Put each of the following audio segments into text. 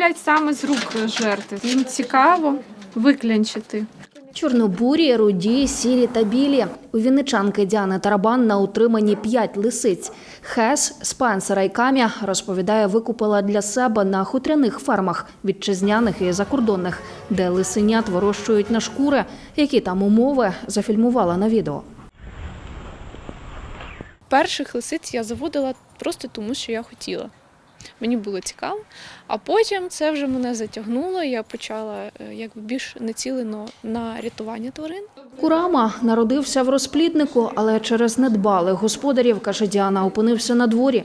замовляють саме з рук жерти. Їм цікаво виклянчити. Чорнобурі, руді, сірі та білі. У вінничанки Діани Тарабан на утриманні п'ять лисиць. Хес, Спенсера і Кам'я, розповідає, викупила для себе на хутряних фермах вітчизняних і закордонних, де лисенят вирощують на шкури. Які там умови зафільмувала на відео. Перших лисиць я заводила просто тому, що я хотіла. Мені було цікаво. А потім це вже мене затягнуло. Я почала е, якби більш націлено на рятування тварин. Курама народився в розпліднику, але через недбалих господарів, каже Діана, опинився на дворі.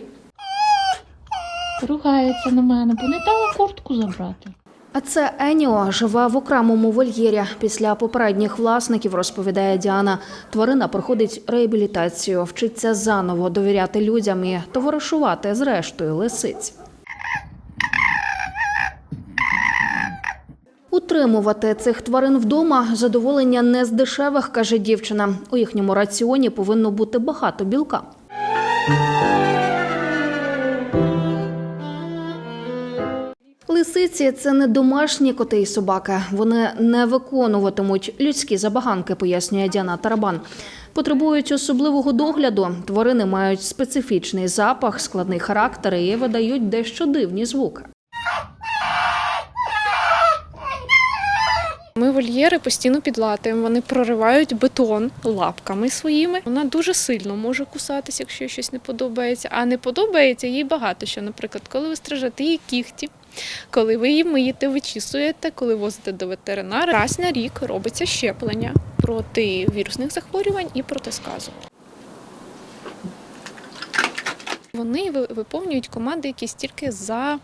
Ругається на мене, бо не дала куртку забрати. А це Еніо живе в окремому вольєрі. Після попередніх власників, розповідає Діана, тварина проходить реабілітацію, вчиться заново довіряти людям і товаришувати з рештою лисиць. Утримувати цих тварин вдома задоволення не з дешевих, каже дівчина. У їхньому раціоні повинно бути багато білка. Лисиці це не домашні коти і собаки. Вони не виконуватимуть людські забаганки, пояснює Діана Тарабан. Потребують особливого догляду. Тварини мають специфічний запах, складний характер і видають дещо дивні звуки. Ми вольєри постійно підлатуємо, вони проривають бетон лапками своїми. Вона дуже сильно може кусатися, якщо щось не подобається. А не подобається їй багато що. Наприклад, коли ви стрижете її кігті, коли ви її миєте, вичісуєте, коли возите до ветеринара, раз на рік робиться щеплення проти вірусних захворювань і проти сказу. Вони ви- виповнюють команди якісь тільки за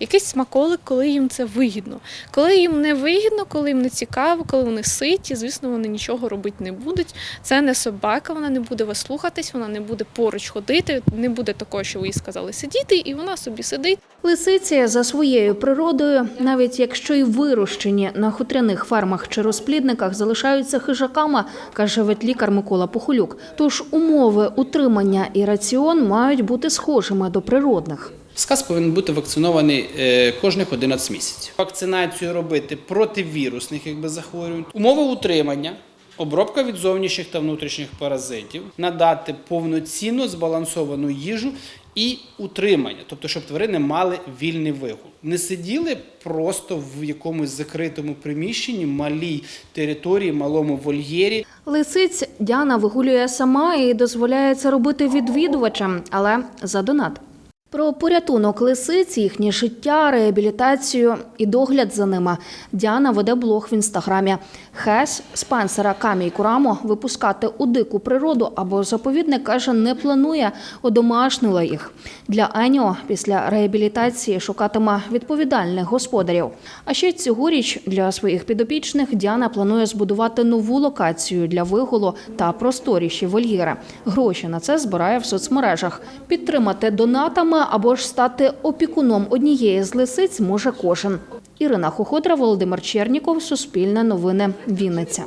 якийсь смаколик, коли їм це вигідно. Коли їм не вигідно, коли їм не цікаво, коли вони ситі, звісно, вони нічого робити не будуть. Це не собака, вона не буде вас слухатись, вона не буде поруч ходити, не буде такого, що ви їй сказали сидіти, і вона собі сидить. Лисиці за своєю природою, навіть якщо й вирощені на хутряних фермах чи розплідниках, залишаються хижаками, каже ветлікар Микола Похолюк. Тож умови утримання і раціон мають бути схожими до природних. Сказ повинен бути вакцинований е, кожних 11 місяців. Вакцинацію робити проти вірусних якби, захворювань, умови утримання, обробка від зовнішніх та внутрішніх паразитів, надати повноцінно збалансовану їжу і утримання, тобто, щоб тварини мали вільний вигул. Не сиділи просто в якомусь закритому приміщенні, малій території, малому вольєрі. Лисиць Діана вигулює сама і дозволяє це робити відвідувачам, але за донат. Про порятунок лисиць, їхнє життя, реабілітацію і догляд за ними Діана веде блог в інстаграмі. Хес Спенсера Камі й Курамо випускати у дику природу або заповідник каже, не планує, одомашнила їх. Для Еніо після реабілітації шукатиме відповідальних господарів. А ще цьогоріч для своїх підопічних Діана планує збудувати нову локацію для вигулу та просторіші вольєри. Гроші на це збирає в соцмережах. Підтримати донатами або ж стати опікуном однієї з лисиць може кожен. Ірина Хохотра, Володимир Черніков, Суспільне новини, Вінниця.